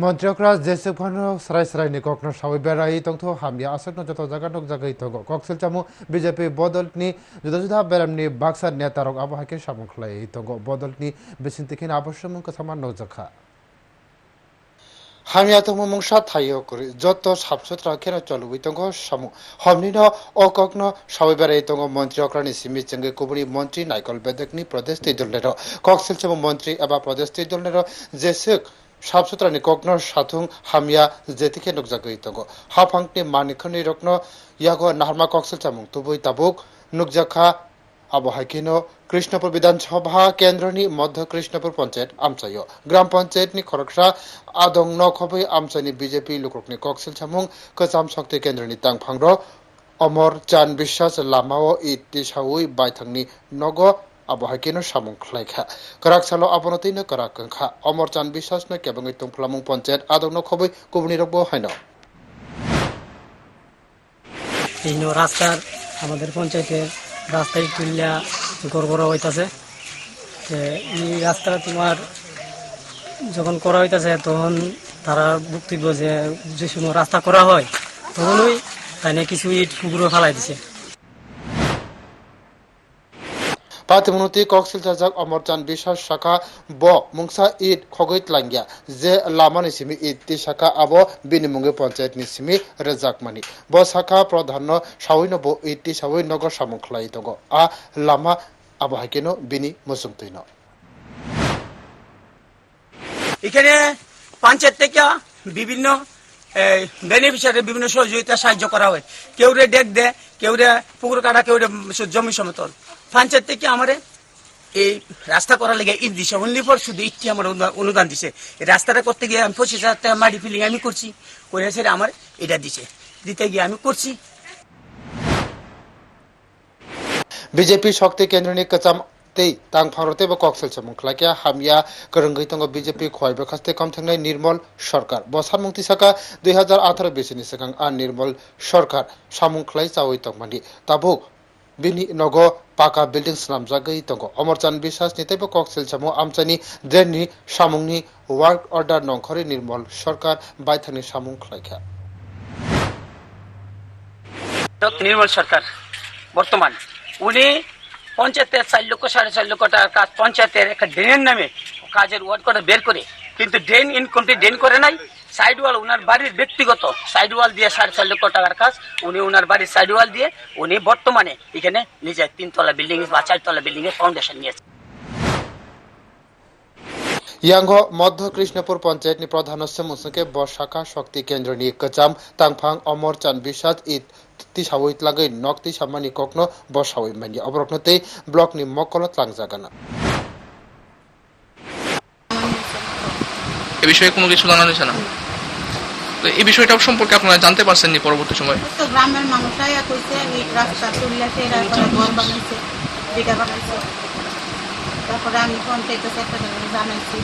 মন্ত্রীকরা জেসে Fanon সরাই সরাইনি কখনো সবাই বেড়াই তংথ হামিয়া আসন্ন যত জায়গা নক জায়গায় তগ কক্সেল চামু বিজেপি বদলনি জুদা জুদা বেরামনি বাক্সা নেতারক আবহাকে সামন খলাই তগ বদলনি বেসিন্তিখিন আবশ্যম কাসামান নজাখা হামিয়া তং মংসা থাইও করি যত সাবসুত্রা কেন চলুবি তঙ্গ সামু হমনি ন অকগ্ন সবাই বেড়াই তঙ্গ মন্ত্রী অক্রানি সিমি চেঙ্গে কুবুনি মন্ত্রী নাইকল বেদকনি প্রদেশ কক্সেল চামু মন্ত্রী এবা প্রদেশ তিদুলনের জেসুক সাবসুত্রানি কগ্ন সাথুং হামিয়া যেতিকে নুকজাগৈ তঙ্গ হাফাংনি মানিখনি রত্ন ইয়াগো নাহরমা কক্সেল চামুং তুবুই তাবুক নুকজাখা আবহাকিনো কৃষ্ণপুর বিধানসভা কেন্দ্রনি মধ্য কৃষ্ণপুর পঞ্চায়েত আমচাইও। গ্রাম পঞ্চায়েতনি খরকসা আদং নখबै আমচাইনি বিজেপি লুকরকনি কক্সেল সামুং কচাম শক্তি কেন্দ্রনি তাংফাংর অমর চান বিশ্বাস লামাও ইতি সাউই বাইথাংনি নগ আবহাকিনো সামুং খ্লাইখা করাক সালো আবনতিনো করাক কংখা অমর চান বিশ্বাস ন কেবঙ্গি তুংফলামুং পঞ্চায়েত আদং নখबै কুবনি রব হাইন রাস্তার আমাদের পঞ্চায়েতের রাস্তায় তুলিয়া গড়বড় হইতাছে। এই রাস্তা তোমার যখন করা হইতাছে, তখন তারা বক্তব্য যে যে রাস্তা করা হয়, তখনই তাই কিছু ইট পুকুরও ফেলাই দিছে। পাতিমুনুতি কক্সিল জাজাক অমরচান বিশ্বাস শাখা ব মুংসা ইট খগৈত লাঙ্গিয়া যে লামানি সিমি ইট তি শাখা আবো বিনিমুঙ্গে পঞ্চায়েত নি সিমি রেজাকমানি ব শাখা প্রধান সাউইন ব ইট তি সাউই নগর সামুখলাই দগ আ লামা আবো হাইকেনো বিনি মুসুং তুইন এখানে পঞ্চায়েত থেকে বিভিন্ন বেনিফিশিয়ারি বিভিন্ন সহযোগিতা সাহায্য করা হয়। কেউ রে ডেক দেয়, কেউ রে পুকুর কাটা, কেউ রে জমি সমতল। পঞ্চায়েত থেকে আমারে এই রাস্তা করার লেগে ইট দিছে। অনলি ফর শুধু ইটটি আমার অনুদান- দিছে। এই রাস্তাটা করতে গিয়ে আমি পঁচিশ হাজার টাকা মাটি ফিলিং আমি করছি। করে সেটা আমার এটা দিছে। দিতে গিয়ে আমি করছি। বিজেপি শক্তি কেন্দ্রনি কচাম তেই তাং ভারতে বা কক্সেল সামুং খ্লাকিয়া হামিয়া করঙ্গই তঙ্গ বিজেপি খয়বে খাস্তে কম থাকনাই নির্মল সরকার। বসার মুক্তি শাখা দুই হাজার আঠারো বেসিনি সেখাং আর নির্মল সরকার। সামুং খ্লাই চাওই তংমানি তাবুক বিনি নগ পাকা বিল্ডিং স্নামজাগৈ তঙ্গ অমরচান বিশ্বাস নিতাইব কক্সেল সামু আমচানি ড্রেননি সামুংনি ওয়ার্ক অর্ডার নংখরে নির্মল সরকার বাইথানি সামুং খ্লাইখা নির্মল সরকার বর্তমান উনি পঞ্চায়েতের চার লক্ষ সাড়ে চার লক্ষ টাকার কাজ পঞ্চায়েতের একটা ড্রেনের নামে কাজের ওয়ার্ড করে বের করে কিন্তু ড্রেন ইনকমপ্লিট ড্রেন করে নাই সাইড ওয়াল ওনার বাড়ির ব্যক্তিগত সাইড ওয়াল দিয়ে সাড়ে চার লক্ষ টাকার কাজ, উনি ওনার বাড়ির সাইড ওয়াল দিয়ে উনি বর্তমানে এখানে নিজের তিনতলা বিল্ডিং বা চারতলা বিল্ডিং এর ফাউন্ডেশন নিয়েছে মধ্য কৃষ্ণপুর প্রধান মুসুকে ব শাখা শক্তি কেন্দ্র নি কচাম তাংফাং, অমর বিশ্বাস, ইত তি সাবই লাগৈ নক তি সামানি ককনো ব সাবই মানি অবরকনতে ব্লক নি মকলত লাংজাগানা। এ বিষয়ে কোনো কিছু জানা যাচ্ছে না। তো এই বিষয়টা সম্পর্কে আপনারা জানতে পারছেন নি পরবর্তী সময়। তো গ্রামের মানুষরাই কইছে, এই রাস্তা তুললে এরা ঘর বানাইছে বিঘা বানাইছে। তারপরে আমি পঞ্চায়েত সেক্রেটারি জানাইছি।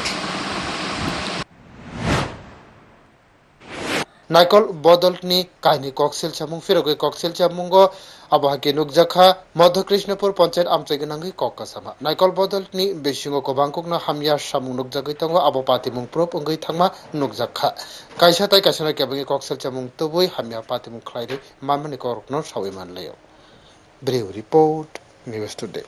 নাইকল বদল নি কাহিনী কক্সেল চামুং, ফিরগে কক্সেল চামুঙ্গ আবহাকে নুকজাখা মধ্য কৃষ্ণপুর পঞ্চায়েত আমচাইগনাঙ্গি কক্কাসামা। নাইকল বদল নি বেসিঙ্গ কবাংকুকনা, হামিয়া সামুং নুকজাগৈ তঙ্গ আবো পাতিমুং প্রপ অঙ্গৈ থাংমা নুকজাখা কাইসা তাই কাইসানা কেবঙ্গি কক্সেল চামুং তবুই, হামিয়া পাতিমুং খ্লাইরে মানমানি করকনো সাউই মানলাयो ব্রিউ রিপোর্ট, নিউজ টুডে।